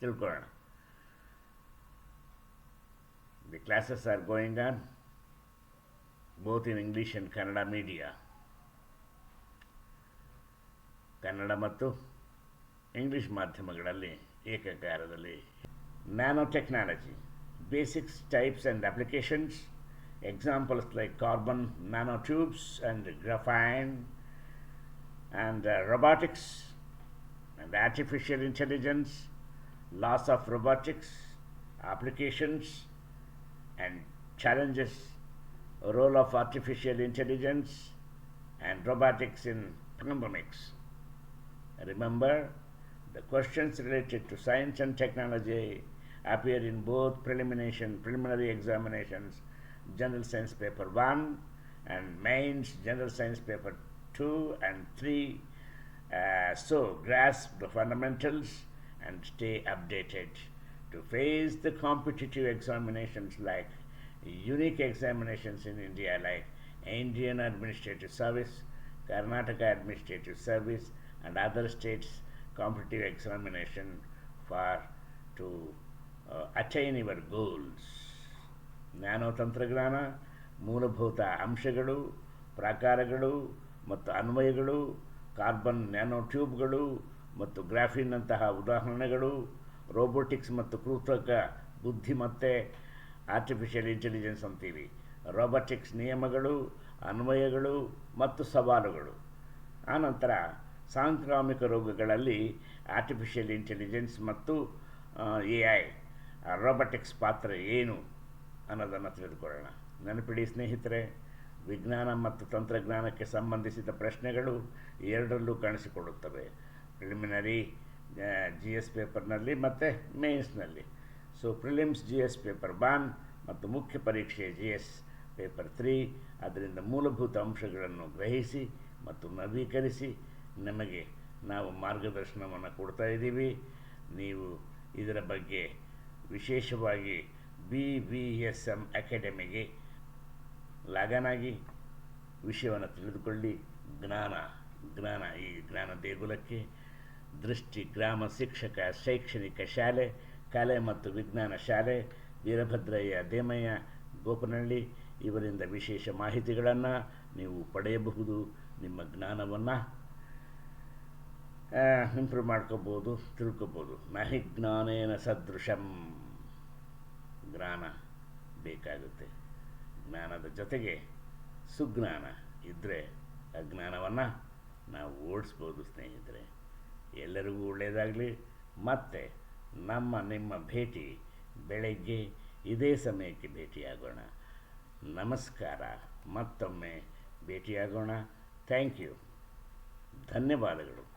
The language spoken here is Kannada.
ತಿಳ್ಕೊಳ್ಳೋಣ. The classes are going on both in English and Kannada media Kannada ಮತ್ತು ಇಂಗ್ಲೀಷ್ ಮಾಧ್ಯಮಗಳಲ್ಲಿ ಏಕಕಾರದಲ್ಲಿ nano technology basics types and applications examples like carbon nano tubes and graphene and robotics and artificial intelligence loss of robotics, applications and challenges, role of artificial intelligence and robotics in pandemics. Remember, the questions related to science and technology appear in both preliminary, preliminary examinations, General Science Paper 1 and Mains General Science Paper 2 and 3. Uh, so, grasp the fundamentals and stay updated to face the competitive examinations like unique examinations in India, like Indian Administrative Service, Karnataka Administrative Service, and other states' competitive examination for to uh, attain your goals. Nano ತಂತ್ರಜ್ಞಾನ ಮೂಲಭೂತ ಅಂಶಗಳು ಪ್ರಾಕಾರಗಳು ಮತ್ತು ಅನ್ವಯಗಳು ಕಾರ್ಬನ್ ನ್ಯಾನೋ ಟ್ಯೂಬ್ಗಳು ಮತ್ತು ಗ್ರಾಫಿನ್ನಂತಹ ಉದಾಹರಣೆಗಳು ರೋಬೋಟಿಕ್ಸ್ ಮತ್ತು ಕೃತಕ ಬುದ್ಧಿಮತ್ತೆ ಆರ್ಟಿಫಿಷಿಯಲ್ ಇಂಟೆಲಿಜೆನ್ಸ್ ಅಂತೀವಿ. ರೋಬೋಟಿಕ್ಸ್ ನಿಯಮಗಳು, ಅನ್ವಯಗಳು ಮತ್ತು ಸವಾಲುಗಳು. ಆನಂತರ ಸಾಂಕ್ರಾಮಿಕ ರೋಗಗಳಲ್ಲಿ ಆರ್ಟಿಫಿಷಿಯಲ್ ಇಂಟೆಲಿಜೆನ್ಸ್ ಮತ್ತು ಎ ಐ ರೋಬೋಟಿಕ್ಸ್ ಪಾತ್ರ ಏನು ಅನ್ನೋದನ್ನು ತಿಳಿದುಕೊಳ್ಳೋಣ. ನೆನಪಿಡಿ ಸ್ನೇಹಿತರೆ, ವಿಜ್ಞಾನ ಮತ್ತು ತಂತ್ರಜ್ಞಾನಕ್ಕೆ ಸಂಬಂಧಿಸಿದ ಪ್ರಶ್ನೆಗಳು ಎರಡರಲ್ಲೂ ಕಾಣಿಸಿಕೊಳ್ಳುತ್ತವೆ. ಪ್ರಿಲಿಮಿನರಿ ಜಿ ಎಸ್ ಪೇಪರ್ನಲ್ಲಿ ಮತ್ತು ಮೇನ್ಸ್ನಲ್ಲಿ so prelims G S paper ಬಾನ್ ಮತ್ತು ಮುಖ್ಯ ಪರೀಕ್ಷೆ ಜಿ ಎಸ್ ಪೇಪರ್ ತ್ರೀ ಅದರಿಂದ ಮೂಲಭೂತ ಅಂಶಗಳನ್ನು ಗ್ರಹಿಸಿ ಮತ್ತು ನವೀಕರಿಸಿ ನಮಗೆ ನಾವು ಮಾರ್ಗದರ್ಶನವನ್ನು ಕೊಡ್ತಾ ಇದ್ದೀವಿ. ನೀವು ಇದರ ಬಗ್ಗೆ ವಿಶೇಷವಾಗಿ ಬಿ ವಿ ಎಸ್ ಎಂ ಅಕಾಡೆಮಿಗೆ ಲಾಗನಾಗಿ ವಿಷಯವನ್ನು ತಿಳಿದುಕೊಳ್ಳಿ. ಜ್ಞಾನ ಜ್ಞಾನ ಈ ಜ್ಞಾನ ದೇಗುಲಕ್ಕೆ ದೃಷ್ಟಿ ಗ್ರಾಮ ಶಿಕ್ಷಕ, ಶೈಕ್ಷಣಿಕ ಶಾಲೆ, ಕಲೆ ಮತ್ತು ವಿಜ್ಞಾನ ಶಾಲೆ, ವೀರಭದ್ರಯ್ಯ ದೇಮಯ್ಯ, ಗೋಪನಹಳ್ಳಿ, ಇವರಿಂದ ವಿಶೇಷ ಮಾಹಿತಿಗಳನ್ನು ನೀವು ಪಡೆಯಬಹುದು, ನಿಮ್ಮ ಜ್ಞಾನವನ್ನು ಇಂಪ್ರೂವ್ ಮಾಡ್ಕೋಬೋದು ತಿಳ್ಕೊಬೋದು ನಹಿ ಜ್ಞಾನೇನ ಸದೃಶಂ. ಜ್ಞಾನ ಬೇಕಾಗುತ್ತೆ. ಜ್ಞಾನದ ಜೊತೆಗೆ ಸುಜ್ಞಾನ ಇದ್ದರೆ ಅಜ್ಞಾನವನ್ನು ನಾವು ಓಡಿಸ್ಬೋದು ಸ್ನೇಹಿತರೆ. ಎಲ್ಲರಿಗೂ ಒಳ್ಳೆಯದಾಗಲಿ. ಮತ್ತೆ ನಮ್ಮ, ನಿಮ್ಮ ಭೇಟಿ ಬೆಳಗ್ಗೆ ಇದೇ ಸಮಯಕ್ಕೆ ಭೇಟಿಯಾಗೋಣ. ನಮಸ್ಕಾರ, ಮತ್ತೊಮ್ಮೆ ಭೇಟಿಯಾಗೋಣ. Thank you. ಧನ್ಯವಾದಗಳು.